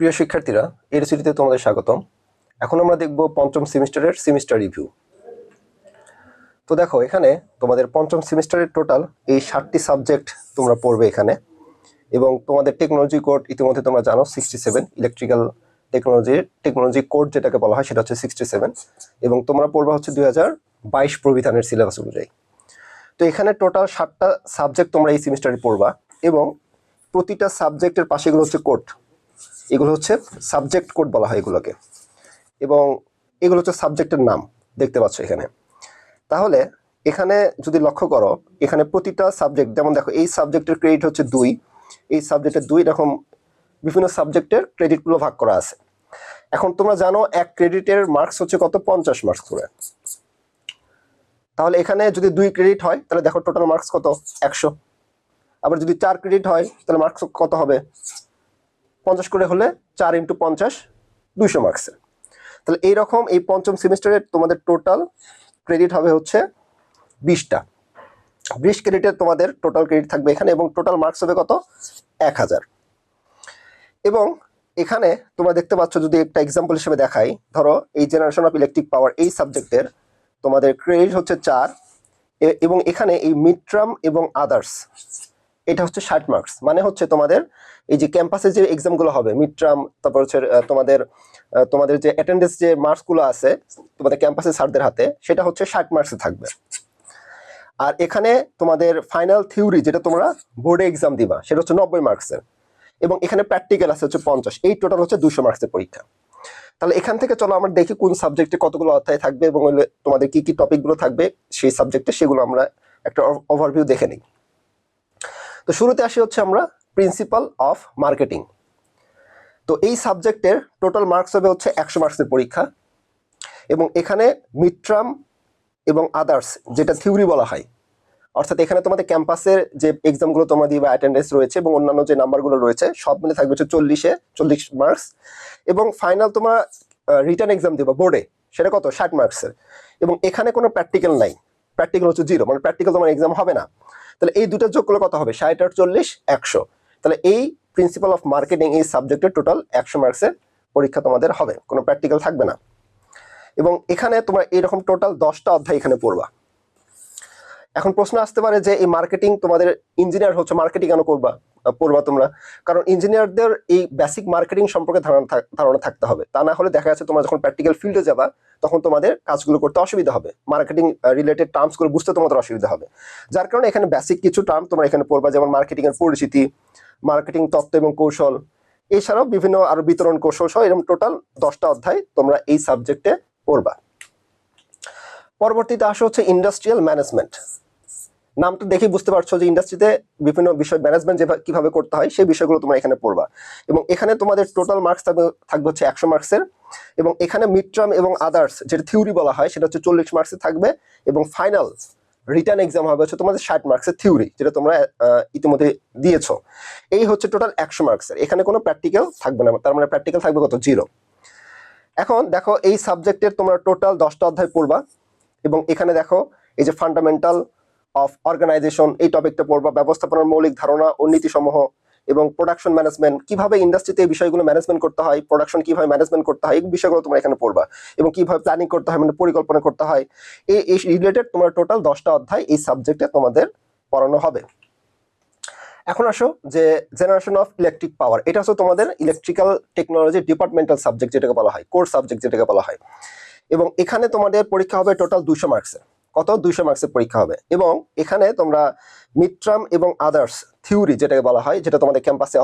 প্রিয় শিক্ষার্থীরা এর সিটিতে তোমাদের স্বাগতম। এখন আমরা দেখব পঞ্চম সেমিস্টারের সেমিস্টার রিভিউ তো দেখো, এখানে তোমাদের পঞ্চম সেমিস্টারের টোটাল এই ষাটটি সাবজেক্ট তোমরা পড়বে এখানে এবং তোমাদের টেকনোলজি কোড ইতিমধ্যে তোমরা জানো সিক্সটি সেভেন ইলেকট্রিক্যাল টেকনোলজির টেকনোলজি কোড যেটাকে বলা হয় সেটা হচ্ছে সিক্সটি সেভেন এবং তোমরা পড়বা হচ্ছে দুই হাজার বাইশ প্রবিধানের সিলেবাস অনুযায়ী। তো এখানে টোটাল ষাটটা সাবজেক্ট তোমরা এই সেমিস্টারে পড়বা এবং প্রতিটা সাবজেক্টের পাশে এগুলো হচ্ছে কোড এগুলো হচ্ছে সাবজেক্ট কোড বলা হয় এগুলোকে। এবং এগুলো হচ্ছে সাবজেক্টের নাম দেখতে পাচ্ছ এখানে। তাহলে এখানে যদি লক্ষ্য করো, এখানে প্রতিটা সাবজেক্ট যেমন দেখো এই সাবজেক্টের ক্রেডিট হচ্ছে দুই। এই সাবজেক্টের দুই এরকম বিভিন্ন সাবজেক্টের ক্রেডিটগুলো ভাগ করা আছে। এখন তোমরা জানো এক ক্রেডিটের মার্কস হচ্ছে কত? পঞ্চাশ মার্কস করে। তাহলে এখানে যদি দুই ক্রেডিট হয়, তাহলে দেখো টোটাল মার্কস কত? একশো। আবার যদি চার ক্রেডিট হয়, তাহলে মার্কস কত হবে? পঞ্চাশ করে হলে চার ইন্টু পঞ্চাশ দুইশো মার্কসের তাহলে এইরকম এই পঞ্চম সেমিস্টারের তোমাদের টোটাল ক্রেডিট হবে হচ্ছে বিশটা। বিশ ক্রেডিটের তোমাদের টোটাল ক্রেডিট থাকবে এখানে এবং টোটাল মার্কস হবে কত? এক হাজার। এবং এখানে তোমরা দেখতে পাচ্ছ যদি একটা এক্সাম্পল হিসেবে দেখাই, ধরো এই জেনারেশন অফ ইলেকট্রিক পাওয়ার এই সাবজেক্টের তোমাদের ক্রেডিট হচ্ছে চার এবং এখানে এই মিডট্রাম এবং আদার্স এটা হচ্ছে ষাট মার্কস মানে হচ্ছে তোমাদের এই যে ক্যাম্পাসে যে এক্সামগুলো হবে মিডট্রাম তারপর হচ্ছে তোমাদের তোমাদের যে অ্যাটেন্ডেন্স যে মার্কসগুলো আছে, তোমাদের ক্যাম্পাসে স্যারদের হাতে, সেটা হচ্ছে ষাট মার্কসে থাকবে। আর এখানে তোমাদের ফাইনাল থিওরি যেটা তোমরা বোর্ডে এক্সাম দিবা, সেটা হচ্ছে নব্বই মার্কসের এবং এখানে প্র্যাকটিক্যাল আছে হচ্ছে পঞ্চাশ, এই টোটাল হচ্ছে দুশো মার্কসের পরীক্ষা। তাহলে এখান থেকে চলো আমরা দেখি কোন সাবজেক্টে কতগুলো অধ্যায় থাকবে এবং তোমাদের কি কি টপিকগুলো থাকবে, সেই সাবজেক্টে সেগুলো আমরা একটা ওভারভিউ দেখে নিই। তো শুরুতে আসি হচ্ছে আমরা প্রিন্সিপাল অফ মার্কেটিং তো এই সাবজেক্টের টোটাল মার্কস হবে হচ্ছে একশো মার্কসের পরীক্ষা এবং এখানে মিডট্রাম এবং আদার্স যেটা থিওরি বলা হয়, অর্থাৎ এখানে তোমাদের ক্যাম্পাসের যে এক্সামগুলো তোমরা দিবা অ্যাটেন্ডেন্স রয়েছে এবং অন্যান্য যে নাম্বারগুলো রয়েছে, সব মিলে থাকবে হচ্ছে চল্লিশে চল্লিশ মার্কস এবং ফাইনাল তোমরা রিটার্ন এক্সাম দিবা বোর্ডে সেটা কত? ষাট মার্কসের এবং এখানে কোনো প্র্যাকটিক্যাল নাই। প্র্যাকটিক্যাল হচ্ছে জিরো মানে প্র্যাকটিক্যাল তোমার এক্সাম হবে না। তাহলে এই দুটো যোগ করলে কত হবে? ষাট আটচল্লিশ একশো। তাহলে এই প্রিন্সিপাল অফ মার্কেটিং এই সাবজেক্টের টোটাল একশো মার্কসের পরীক্ষা তোমাদের হবে। কোনো প্র্যাকটিক্যাল থাকবে না। এবং এখানে তোমরা এরকম টোটাল দশটা অধ্যায় এখানে পড়বা। এখন প্রশ্ন আসতে পারে যে এই মার্কেটিং তোমাদের ইঞ্জিনিয়ার হচ্ছে মার্কেটিং কেন করবা পড়বা তোমরা? কারণ ইঞ্জিনিয়ারদের এই বেসিক মার্কেটিং সম্পর্কে ধারণা ধারণা থাকতে হবে। তা না হলে দেখা যাচ্ছে তোমরা যখন প্র্যাকটিক্যাল ফিল্ডে যাবা, তখন তোমাদের কাজগুলো করতে অসুবিধা হবে। মার্কেটিং রিলেটেড টার্মসগুলো বুঝতে তোমাদের অসুবিধা হবে। যার কারণে এখানে বেসিক কিছু টার্ম তোমরা এখানে পড়বা, যেমন মার্কেটিং এর পরিচিতি মার্কেটিং তত্ত্ব এবং কৌশল। এছাড়াও বিভিন্ন আরও বিতরণ কৌশল সহ এরকম টোটাল দশটা অধ্যায় তোমরা এই সাবজেক্টে পড়বা। পরবর্তীতে আসা হচ্ছে ইন্ডাস্ট্রিয়াল ম্যানেজমেন্ট নামটা দেখে বুঝতে পারছ যে ইন্ডাস্ট্রিতে বিভিন্ন বিষয় ম্যানেজমেন্ট যেভাবে কীভাবে করতে হয়, সেই বিষয়গুলো তোমরা এখানে পড়বা। এবং এখানে তোমাদের টোটাল মার্কস থাকবে থাকবে হচ্ছে একশো মার্কসের এবং এখানে মিডটার্ম এবং আদার্স যেটা থিওরি বলা হয়, সেটা হচ্ছে চল্লিশ মার্কসের থাকবে। এবং ফাইনাল রিটার্ন এক্সাম হবে হচ্ছে তোমাদের ষাট মার্কসের থিওরি যেটা তোমরা ইতিমধ্যে দিয়েছ। এই হচ্ছে টোটাল একশো মার্কসের এখানে কোনো প্র্যাকটিক্যাল থাকবে না, তার মানে প্র্যাকটিক্যাল থাকবে কত? জিরো এখন দেখো, এই সাবজেক্টের তোমরা টোটাল দশটা অধ্যায় পড়বা। এবং এখানে দেখো, এই যে ফান্ডামেন্টাল অফ অর্গানাইজেশন এই টপিকটা পড়বা। ব্যবস্থাপনার মৌলিক ধারণা ও নীতিসমূহ এবং প্রোডাকশন ম্যানেজমেন্ট কীভাবে ইন্ডাস্ট্রিতে এই বিষয়গুলো ম্যানেজমেন্ট করতে হয় প্রোডাকশন কীভাবে ম্যানেজমেন্ট করতে হয়, এই বিষয়গুলো তোমরা এখানে পড়বা এবং কীভাবে প্ল্যানিং করতে হয় মানে পরিকল্পনা করতে হয়। এই এই রিলেটেড তোমার টোটাল দশটা অধ্যায় এই সাবজেক্টে তোমাদের পড়ানো হবে। এখন আসো যে জেনারেশন অফ ইলেকট্রিক পাওয়ার এটা হচ্ছে তোমাদের ইলেকট্রিক্যাল টেকনোলজি ডিপার্টমেন্টাল সাবজেক্ট যেটাকে বলা হয় কোর্স সাবজেক্ট যেটাকে বলা হয়। এবং এখানে তোমাদের পরীক্ষা হবে টোটাল দুশো মার্কসের কত? দুইশো মার্কসের পরীক্ষা হবে। এবং এখানে তোমরা মিডট্রাম এবং আদার্স থিওরি যেটাকে বলা হয়, যেটা তোমাদের ক্যাম্পাসে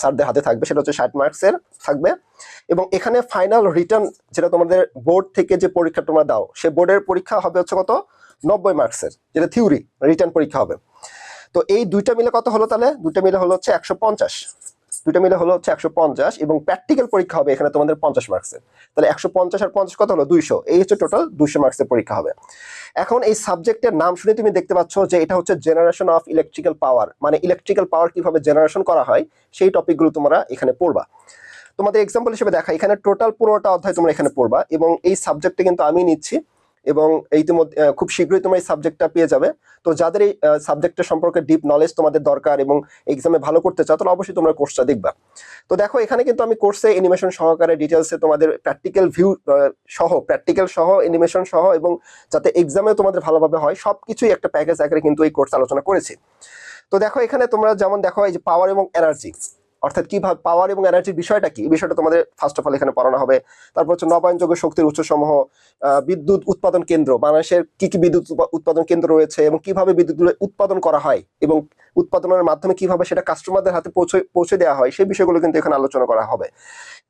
স্যারদের হাতে থাকবে, সেটা হচ্ছে ষাট মার্কসের থাকবে। এবং এখানে ফাইনাল রিটার্ন যেটা তোমাদের বোর্ড থেকে যে পরীক্ষা তোমরা দাও, সে বোর্ডের পরীক্ষা হবে হচ্ছে কত? নব্বই মার্কসের যেটা থিওরি রিটার্ন পরীক্ষা হবে। তো এই দুইটা মিলে কত হলো তাহলে? দুইটা মিলে হলো হচ্ছে একশো পঞ্চাশ। দুইটা মিলে হলো হচ্ছে একশো পঞ্চাশ এবং প্র্যাকটিক্যাল পরীক্ষা হবে এখানে তোমাদের পঞ্চাশ মার্কসের তাহলে একশো পঞ্চাশ আর পঞ্চাশ কত হলো? দুইশো। এই হচ্ছে টোটাল দুইশো মার্কসের পরীক্ষা হবে। এখন এই সাবজেক্টের নাম শুনে তুমি দেখতে পাচ্ছ যে এটা হচ্ছে জেনারেশন অফ ইলেকট্রিক্যাল পাওয়ার মানে ইলেকট্রিক্যাল পাওয়ার কীভাবে জেনারেশন করা হয়, সেই টপিকগুলো তোমরা এখানে পড়বা। তোমাদের এক্সাম্পল হিসেবে দেখা, এখানে টোটাল পনেরোটা অধ্যায় তোমরা এখানে পড়বা এবং এই সাবজেক্টে কিন্তু আমি নিচ্ছি এবং ইতিমধ্যে খুব শীঘ্রই তোমরা এই সাবজেক্টটা পেয়ে যাবে। তো যাদের এই সাবজেক্টের সম্পর্কে ডিপ নলেজ তোমাদের দরকার এবং এক্সামে ভালো করতে চাও, তাহলে অবশ্যই তোমরা কোর্সটা দেখবা। তো দেখো, এখানে কিন্তু আমি কোর্সে অ্যানিমেশন সহকারে ডিটেলসে তোমাদের প্র্যাকটিক্যাল ভিউ সহ প্র্যাকটিক্যাল সহ অ্যানিমেশন সহ এবং যাতে এক্সামে তোমাদের ভালোভাবে হয়, সবকিছুই একটা প্যাকেজ আকারে কিন্তু এই কোর্স আলোচনা করেছি। তো দেখো, এখানে তোমরা যেমন দেখো, এই যে পাওয়ার এবং এনার্জি অর্থাৎ কীভাবে পাওয়ার এবং এনার্জির বিষয়টা কি? বিষয়টা তোমাদের ফার্স্ট অফ অল এখানে পড়ানো হবে। তারপর হচ্ছে নবায়নযোগ্য শক্তির উৎসসমূহ বিদ্যুৎ উৎপাদন কেন্দ্র। বাংলাদেশের কি কি বিদ্যুৎ উৎপাদন কেন্দ্র রয়েছে এবং কীভাবে বিদ্যুৎ উৎপাদন করা হয় এবং উৎপাদনের মাধ্যমে কীভাবে সেটা কাস্টমারদের হাতে পৌঁছে পৌঁছে দেওয়া হয়, সেই বিষয়গুলো কিন্তু এখানে আলোচনা করা হবে।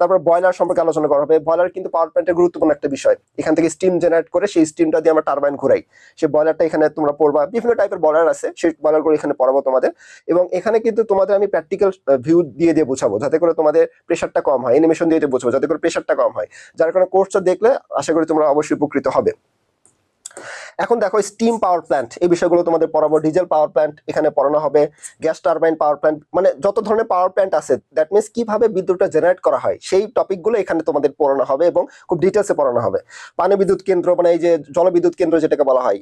তারপর বয়লার সম্পর্কে আলোচনা করা হবে। বয়লার কিন্তু পাওয়ার প্ল্যান্টের গুরুত্বপূর্ণ একটা বিষয়। এখান থেকে স্টিম জেনারেট করে সেই স্টিমটা দিয়ে আমরা টারবাইন ঘুরাই। সেই বয়লারটা এখানে তোমরা পড়বা। বিভিন্ন টাইপের বয়লার আছে, সেই বয়লারগুলো এখানে পড়াবো তোমাদের। এবং এখানে কিন্তু তোমাদের আমি প্র্যাকটিক্যাল ভিউ দিয়ে দিয়ে বোঝাবো, যাতে করে তোমাদের প্রেশারটা কম হয়। এনিমেশন দিয়ে দিয়ে বোঝাবো, যাতে করে প্রেশারটা কম হয়। যার কারণে কোর্সটা দেখলে আশা করি তোমরা অবশ্যই উপকৃত হবে। এখন দেখো স্টিম পাওয়ার প্ল্যান্ট এই বিষয়গুলো তোমাদের পড়াবো। ডিজেল পাওয়ার প্ল্যান্ট এখানে পড়ানো হবে। গ্যাস টারবাইন পাওয়ার প্ল্যান্ট মানে যত ধরনের পাওয়ার প্ল্যান্ট আছে দ্যাট মিনস কীভাবে বিদ্যুৎটা জেনারেট করা হয়, সেই টপিকগুলো এখানে তোমাদের পড়ানো হবে এবং খুব ডিটেলসে পড়ানো হবে। পানি বিদ্যুৎ কেন্দ্র মানে এই যে জলবিদ্যুৎ কেন্দ্র যেটাকে বলা হয়,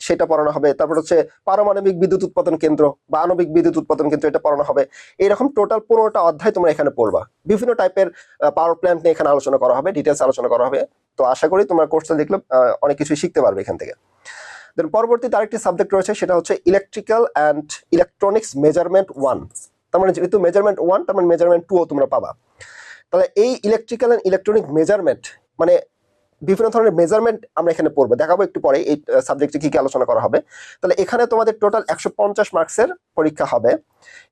সেটা পড়ানো হবে। তারপর হচ্ছে পারমাণবিক বিদ্যুৎ উৎপাদন কেন্দ্র বা আণবিক বিদ্যুৎ উৎপাদন কেন্দ্র, এটা পড়ানো হবে। এরকম টোটাল পনেরোটা অধ্যায় তোমরা এখানে পড়বা। বিভিন্ন টাইপের পাওয়ার প্ল্যান্ট নিয়ে এখানে আলোচনা করা হবে ডিটেলস আলোচনা করা হবে। তো আশা করি তোমরা কোর্সটা দেখলে অনেক কিছুই শিখতে পারবে এখান থেকে। দেন পরবর্তীতে আরেকটি সাবজেক্ট রয়েছে, সেটা হচ্ছে electrical and electronics measurement one তার মানে যেহেতু মেজারমেন্ট ওয়ান তার মানে মেজারমেন্ট টুও তোমরা পাবা। তাহলে এই ইলেকট্রিক্যাল অ্যান্ড ইলেকট্রনিক মেজারমেন্ট মানে বিভিন্ন ধরনের মেজারমেন্ট আমরা এখানে পড়ব। দেখাবো একটু পরে এই সাবজেক্টে কী কী আলোচনা করা হবে। তাহলে এখানে তোমাদের টোটাল একশো পঞ্চাশ মার্কসের পরীক্ষা হবে।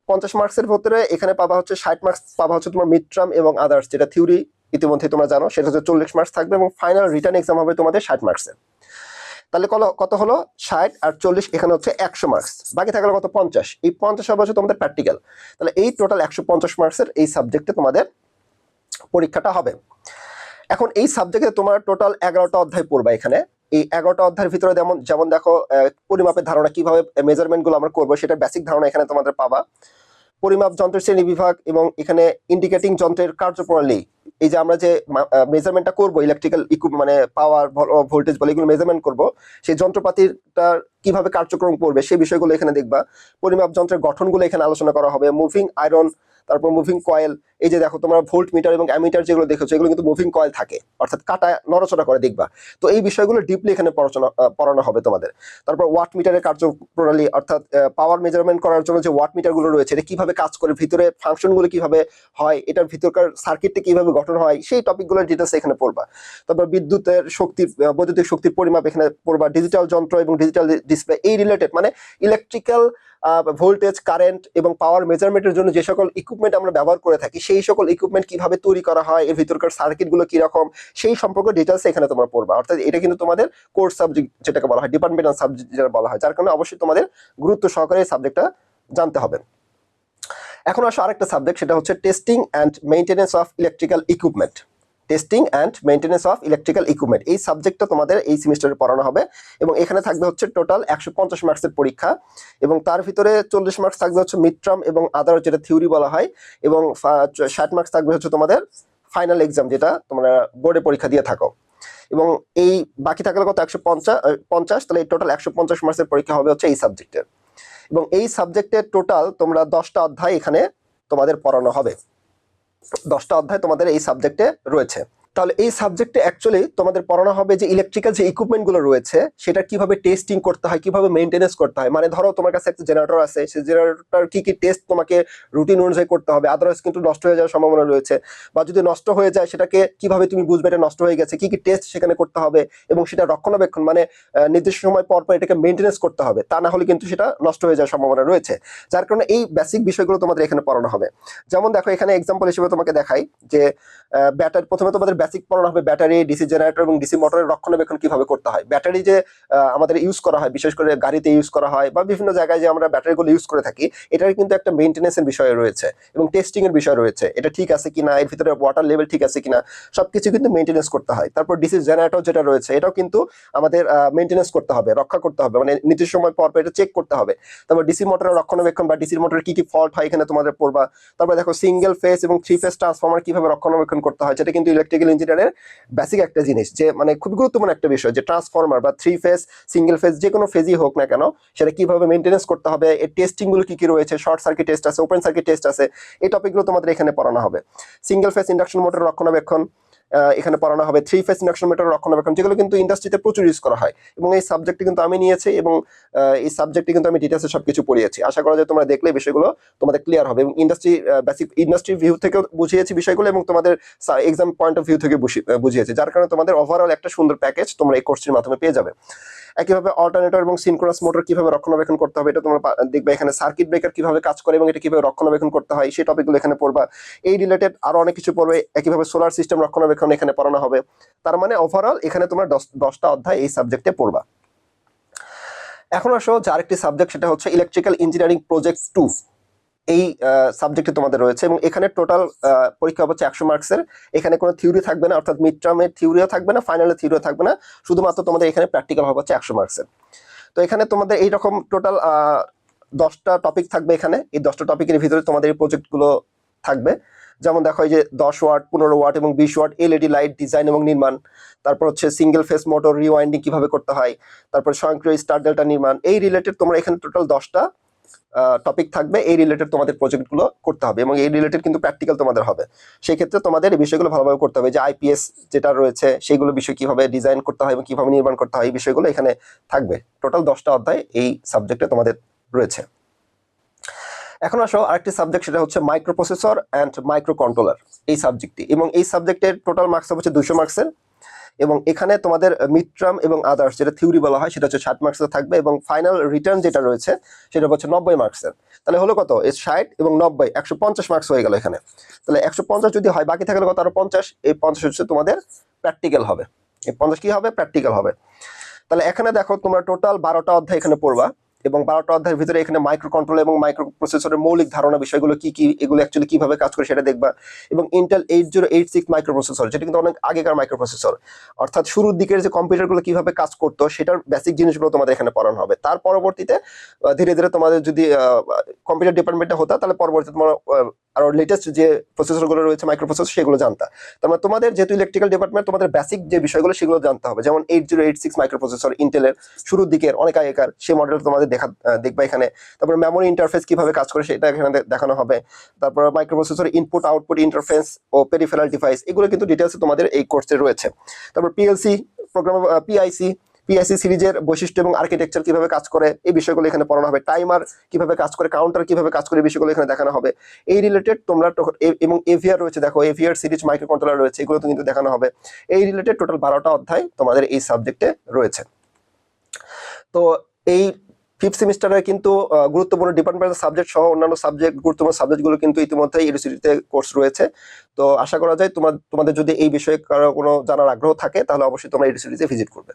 পঞ্চাশ মার্কসের ভিতরে এখানে পাবা হচ্ছে ষাট মার্কস পাবা হচ্ছে তোমার মিড টার্ম এবং আদার্স যেটা থিওরি ইতিমধ্যে তোমরা জানো, সেটা হচ্ছে চল্লিশ মার্কস থাকবে এবং ফাইনাল রিটার্ন এক্সাম হবে তোমাদের ষাট মার্কসের তাহলে কত হলো? ষাট আর চল্লিশ, এখানে হচ্ছে একশো মার্কস বাকি থাকল কত? পঞ্চাশ। এই পঞ্চাশ হবে হচ্ছে তোমাদের প্র্যাকটিক্যাল তাহলে এই টোটাল একশো পঞ্চাশ মার্কসের এই সাবজেক্টে তোমাদের পরীক্ষাটা হবে। এখন এই সাবজেক্টে তোমার টোটাল এগারোটা অধ্যায় পড়বা এখানে। এই এগারোটা অধ্যায়ের ভিতরে যেমন যেমন দেখো পরিমাপের ধারণা কীভাবে মেজারমেন্টগুলো আমরা করব সেটা বেসিক ধারণা এখানে তোমাদের পাবা। পরিমাপ যন্ত্রের শ্রেণি বিভাগ এবং এখানে ইন্ডিকেটিং যন্ত্রের কার্যপ্রণালী এই যে আমরা যে মেজারমেন্টটা করব ইলেকট্রিক্যাল ইকুইপ মানে পাওয়ার ভোল্টেজ বলে এগুলো মেজারমেন্ট করব, সেই যন্ত্রপাতিটার কীভাবে কার্যক্রম করবে, সেই বিষয়গুলো এখানে দেখবা। পরিমাপ যন্ত্রের গঠনগুলো এখানে আলোচনা করা হবে মুভিং আয়রন তারপর মুভিং কয়েল এই যে দেখো তোমরা ভোল্ট মিটার এবং অ্যামিটার যেগুলো দেখেছ এগুলো কিন্তু মুভিং কয়েল থাকে। অর্থাৎ কাটা নড়াচড়া করে দেখবা। তো এই বিষয়গুলো ডিপলি এখানে পড়াশোনা আহ, পড়ানো হবে তোমাদের। তারপর ওয়াট মিটারের কার্যপ্রণালী অর্থাৎ পাওয়ার মেজারমেন্ট করার জন্য যে ওয়াট মিটারগুলো রয়েছে এটা কীভাবে কাজ করে ভিতরে ফাংশনগুলো কীভাবে হয় এটার ভিতরকার সার্কিটটা কীভাবে গঠন হয় সেই টপিকগুলোর ডিটেলস এখানে পড়বা। তারপর বিদ্যুতের শক্তি বৈদ্যুতিক শক্তির পরিমাপ এখানে পড়বা। ডিজিটাল যন্ত্র এবং ডিজিটাল ডিসপ্লে এই রিলেটেড মানে ইলেকট্রিক্যাল ভোল্টেজ কারেন্ট এবং পাওয়ার মেজারমেন্টের জন্য যে সকল ইকুইপমেন্ট আমরা ব্যবহার করে থাকি, সেই সকল ইকুইপমেন্ট কীভাবে তৈরি করা হয়, এর ভিতরকার সার্কিটগুলো কীরকম, সেই সম্পর্কে ডিটেলস এখানে তোমরা পড়বা। অর্থাৎ এটা কিন্তু তোমাদের কোর্স সাবজেক্ট যেটাকে বলা হয় ডিপার্টমেন্টাল সাবজেক্ট যেটা বলা হয়। যার কারণে অবশ্যই তোমাদের গুরুত্ব সহকারে এই সাবজেক্টটা জানতে হবে। এখন আসো আরেকটা সাবজেক্ট সেটা হচ্ছে testing and maintenance of electrical equipment testing and maintenance of electrical equipment এই সাবজেক্টটা তোমাদের এই সেমিস্টারে পড়ানো হবে এবং এখানে থাকবে হচ্ছে টোটাল একশো পঞ্চাশ মার্কসের পরীক্ষা এবং তার ভিতরে চল্লিশ মার্কস থাকবে হচ্ছে মিড টার্ম এবং আদার যেটা থিওরি বলা হয় এবং ষাট মার্কস থাকবে হচ্ছে তোমাদের ফাইনাল এক্সাম যেটা তোমরা বোর্ডে পরীক্ষা দিয়ে থাকো। এবং এই বাকি থাকলে কত? একশো পঞ্চাশ পঞ্চাশ, তাহলে এই টোটাল একশো পঞ্চাশ মার্কসের পরীক্ষা হবে হচ্ছে এই সাবজেক্টের এবং এই সাবজেক্টের টোটাল তোমরা দশটা অধ্যায় এখানে তোমাদের পড়ানো হবে। দশটা অধ্যায় তোমাদের এই সাবজেক্টে রয়েছে। তাহলে এই সাবজেক্টে অ্যাকচুয়ালি তোমাদের পড়ানো হবে যে ইলেকট্রিক্যাল যে ইকুইপমেন্টগুলো রয়েছে, সেটা কীভাবে টেস্টিং করতে হয়, কীভাবে মেনটেনেন্স করতে হয়। মানে ধরো তোমার কাছে একটা জেনারেটর আছে, সেই জেনারেটর কি কি টেস্ট তোমাকে রুটিন অনুযায়ী করতে হবে আদারওয়াইজ কিন্তু নষ্ট হয়ে যাওয়ার সম্ভাবনা রয়েছে। বা যদি নষ্ট হয়ে যায়, সেটাকে কীভাবে তুমি বুঝবে এটা নষ্ট হয়ে গেছে, কি কি টেস্ট সেখানে করতে হবে, এবং সেটা রক্ষণাবেক্ষণ মানে নির্দিষ্ট সময় পর পর এটাকে মেনটেনেন্স করতে হবে, তা না হলে কিন্তু সেটা নষ্ট হয়ে যাওয়ার সম্ভাবনা রয়েছে। যার কারণে এই বেসিক বিষয়গুলো তোমাদের এখানে পড়ানো হবে। যেমন দেখো, এখানে এক্সাম্পল হিসেবে তোমাকে দেখাই যে ব্যাটারি প্রথমে তোমাদের বেসিক পড়ানো হবে ব্যাটারি ডিসি জেনারেটর এবং ডিসি মোটরের রক্ষণাবেক্ষণ কীভাবে করতে হয়? ব্যাটারি যে আমাদের ইউজ করা হয়, বিশেষ করে গাড়িতে ইউজ করা হয় বা বিভিন্ন জায়গায় যে আমরা ব্যাটারিগুলো ইউজ করে থাকি, এটার কিন্তু একটা মেনটেন্সের বিষয় রয়েছে এবং টেস্টিং এর বিষয় রয়েছে। এটা ঠিক আছে কিনা, এর ভিতরে ওয়াটার লেভেল ঠিক আছে কিনা, সবকিছু কিন্তু মেনটেনেন্স করতে হয়। তারপর ডিসি জেনারেটর যেটা রয়েছে, এটাও কিন্তু আমাদের মেনটেনেন্স করতে হবে, রক্ষা করতে হবে। মানে নির্দিষ্ট সময় পর এটা চেক করতে হবে। তারপর ডিসি মোটরের রক্ষণাবেক্ষণ বা ডিসি মোটরের কি কি ফল্ট হয় এখানে তোমাদের পড়বা। তারপর দেখো সিঙ্গেল ফেস এবং থ্রি ফেস ট্রান্সফর্মার কীভাবে রক্ষণাবেক্ষণ করতে হয় যেটা কিন্তু ইলেকট্রিক্যাল ইঞ্জিনিয়ারের বেসিক একটা জিনিস যে মানে খুব গুরুত্বপূর্ণ একটা বিষয় যে ট্রান্সফর্মার বা থ্রি ফেজ সিঙ্গেল ফেজ যে কোনো ফেজই হোক না কেন, সেটা কীভাবে মেনটেন্স করতে হবে, এর টেস্টিংগুলো কী কী রয়েছে শর্ট সার্কিট টেস্ট আছে ওপেন সার্কিট টেস্ট আছে, এই টপিকগুলো তোমাদের এখানে পড়ানো হবে। সিঙ্গেল ফেজ ইন্ডাকশন মোটর রক্ষণাবেক্ষণ এখানে পড়ানো হবে থ্রি ফেস ইন্ডাকশন মিটার রক্ষণাবেক্ষণ, যেগুলো কিন্তু ইন্ডাস্ট্রিতে প্রচুর ইউজ করা হয়। এবং এই সাবজেক্টটি কিন্তু আমি নিয়েছি এবং এই সাবজেক্টটি কিন্তু আমি ডিটেলসে সব কিছু পড়িয়েছি। আশা করা যায় তোমরা দেখলে বিষয়গুলো তোমাদের ক্লিয়ার হবে। এবং ইন্ডাস্ট্রি বেসিক ইন্ডাস্ট্রি ভিউ থেকেও বুঝিয়েছি বিষয়গুলো এবং তোমাদের এক্সাম পয়েন্ট অফ ভিউ থেকে বুঝিয়েছি। যার কারণে তোমাদের ওভারঅল একটা সুন্দর প্যাকেজ তোমরা এই কোর্সটির মাধ্যমে পেয়ে যাবে। একইভাবে অল্টারনেটর এবং সিনক্রোনাস মোটর কীভাবে রক্ষণাবেক্ষণ করতে হবে, এটা তোমরা দেখবে এখানে সার্কিট ব্রেকার কীভাবে কাজ করে এবং এটা কীভাবে রক্ষণাবেক্ষণ করতে হয়, সেই টপিকগুলো এখানে পড়বা। এই রিলেটেড আরও অনেক কিছু পড়বে, একইভাবে সোলার সিস্টেম রক্ষণাবেক্ষণ এখানে পড়ানো হবে। তার মানে ওভারঅল এখানে তোমরা দশ- দশটা অধ্যায় এই সাবজেক্টে পড়বা। এখন আসো যার একটি সাবজেক্ট সেটা হচ্ছে ইলেকট্রিক্যাল ইঞ্জিনিয়ারিং প্রজেক্ট টু এই সাবজেক্টে তোমাদের রয়েছে এবং এখানে টোটাল পরীক্ষা হচ্ছে একশো মার্কসের এখানে কোনো থিওরি থাকবে না, অর্থাৎ মিড টার্মের থিওরিও থাকবে না ফাইনালের থিওরিও থাকবে না। শুধুমাত্র তোমাদের এখানে প্র্যাকটিক্যাল হবে হচ্ছে একশো মার্কসের তো এখানে তোমাদের এইরকম টোটাল দশটা টপিক থাকবে এখানে। এই দশটা টপিকের ভিতরে তোমাদের এই প্রজেক্টগুলো থাকবে। যেমন দেখো এই যে দশ ওয়াট, পনেরো ওয়াট এবং বিশ ওয়াট এলইডি লাইট ডিজাইন এবং নির্মাণ। তারপর হচ্ছে সিঙ্গেল ফেস মোটর রিওয়াইন্ডিং কীভাবে করতে হয়। তারপর স্বয়ংক্রিয় স্টার ডেল্টা নির্মাণ। এই রিলেটেড তোমরা এখানে টোটাল দশটা টপিক থাকবে, এই রিলেটেড তোমাদের প্রজেক্টগুলো করতে হবে এবং এই রিলেটেড কিন্তু প্র্যাকটিক্যাল তোমাদের হবে। সেই ক্ষেত্রে তোমাদের এই বিষয়গুলো ভালোভাবে করতে হবে যে আইপিএস যেটা রয়েছে, সেইগুলো বিষয় কীভাবে ডিজাইন করতে হয় এবং কীভাবে নির্মাণ করতে হয়, এই বিষয়গুলো এখানে থাকবে। টোটাল দশটা অধ্যায় এই সাবজেক্টে তোমাদের রয়েছে। এখন আসো, আরেকটি সাবজেক্ট সেটা হচ্ছে microprocessor and microcontroller এই সাবজেক্টটি এবং এই সাবজেক্টের টোটাল মার্কস হচ্ছে দুশো মার্কসের এবং এখানে তোমাদের মিড টার্ম এবং আদার্স যেটা থিওরি বলা হয়, সেটা হচ্ছে ষাট মার্কসের থাকবে এবং ফাইনাল রিটার্ন যেটা রয়েছে, সেটা হচ্ছে নব্বই মার্কসের তাহলে হলো কত? এই ষাট এবং নব্বই, একশো পঞ্চাশ মার্কস হয়ে গেল এখানে। তাহলে একশো পঞ্চাশ যদি হয়, বাকি থাকলে কত আরও পঞ্চাশ, এই পঞ্চাশ হচ্ছে তোমাদের প্র্যাকটিক্যাল হবে। এই পঞ্চাশ কি হবে? প্র্যাকটিক্যাল হবে। তাহলে এখানে দেখো তোমরা টোটাল বারোটা অধ্যায় এখানে পড়বা। এবং বারোটা অধ্যায়ের ভিতরে এখানে মাইক্রো কন্ট্রোল এবং মাইক্রো প্রসেসরের মৌলিক ধারণা বিষয়গুলো কি কি, এগুলো অ্যাকচুয়ালি কীভাবে কাজ করে সেটা দেখবা। এবং Intel eight zero eight six microprocessor যেটা কিন্তু অনেক আগেকার মাইক্রো প্রসেসর অর্থাৎ শুরুর দিকের যে কম্পিউটারগুলো কীভাবে কাজ করতো, সেটার বেসিক জিনিসগুলো তোমাদের এখানে পড়ানো হবে। তার পরবর্তীতে ধীরে ধীরে তোমাদের যদি কম্পিউটার ডিপার্টমেন্টে হতো, তাহলে পরবর্তীতে তোমার আরও লেটেস্ট যে প্রসেসরগুলো রয়েছে মাইক্রো প্রসেসর সেগুলো জানতা। তার মানে তোমাদের যেহেতু ইলেকট্রিক্যাল ডিপার্টমেন্ট তোমাদের বেসিক যে বিষয়গুলো, সেগুলো জানতে হবে। যেমন eight zero eight six microprocessor ইন্টেলের শুরুর দিকের, অনেক আগেকার সেই মডেল তোমাদের দেখা এখানে। তারপর মেমোরি ইন্টারফেস কীভাবে কাজ করে সেটা এখানে দেখানো হবে। তারপর microprocessor input output interface ও পেরিফেরাল ডিভাইস এগুলো কিন্তু ডিটেলসে তোমাদের এই কোর্সে রয়েছে। তারপর পিএলসি প্রোগ্রাম পিআইসি পিআইসি সিরিজের বৈশিষ্ট্য এবং আর্কিটেকচার কীভাবে কাজ করে, এই বিষয়গুলো এখানে পড়ানো হবে। টাইমার কীভাবে কাজ করে কাউন্টার কীভাবে কাজ করে, এই বিষয়গুলো এখানে দেখানো হবে। এই রিলেটেড তোমরা এবং এভিআর রয়েছে, দেখো এভিআর সিরিজ মাইক্রো কন্ট্রোলার রয়েছে, এগুলো কিন্তু দেখানো হবে। এই রিলেটেড টোটাল বারোটা অধ্যায় তোমাদের এই সাবজেক্টে রয়েছে। তো এই ফিফথ সেমিস্টারে কিন্তু গুরুত্বপূর্ণ ডিপার্টমেন্টাল সাবজেক্ট সহ অন্যান্য সাবজেক্ট গুরুত্বপূর্ণ সাবজেক্টগুলো কিন্তু ইতিমধ্যে ইউনিভার্সিটিতে কোর্স রয়েছে। তো আশা করা যায় তোমার, তোমাদের যদি এই বিষয়ে কারও কোনো জানার আগ্রহ থাকে, তাহলে অবশ্যই তোমরা ইউনিভার্সিটিতে ভিজিট করবে।